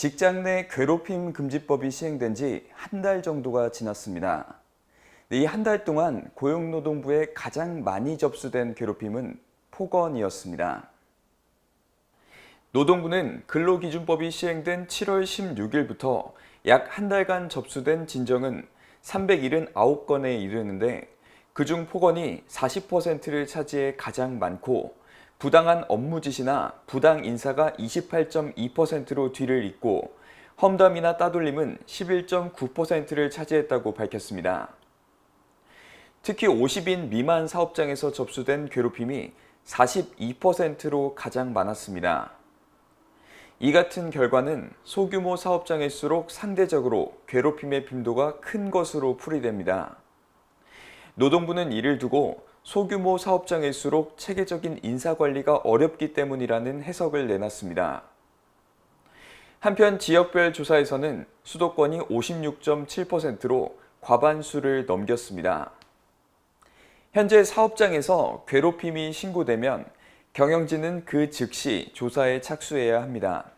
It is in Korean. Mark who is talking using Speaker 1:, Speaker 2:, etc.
Speaker 1: 직장 내 괴롭힘 금지법이 시행된 지 한 달 정도가 지났습니다. 이 한 달 동안 고용노동부에 가장 많이 접수된 괴롭힘은 폭언이었습니다. 노동부는 근로기준법이 시행된 7월 16일부터 약 한 달간 접수된 진정은 379건에 이르는데 그중 폭언이 40%를 차지해 가장 많고 부당한 업무 지시나 부당 인사가 28.2%로 뒤를 잇고 험담이나 따돌림은 11.9%를 차지했다고 밝혔습니다. 특히 50인 미만 사업장에서 접수된 괴롭힘이 42%로 가장 많았습니다. 이 같은 결과는 소규모 사업장일수록 상대적으로 괴롭힘의 빈도가 큰 것으로 풀이됩니다. 노동부는 이를 두고 소규모 사업장일수록 체계적인 인사 관리가 어렵기 때문이라는 해석을 내놨습니다. 한편 지역별 조사에서는 수도권이 56.7%로 과반수를 넘겼습니다. 현재 사업장에서 괴롭힘이 신고되면 경영진은 그 즉시 조사에 착수해야 합니다.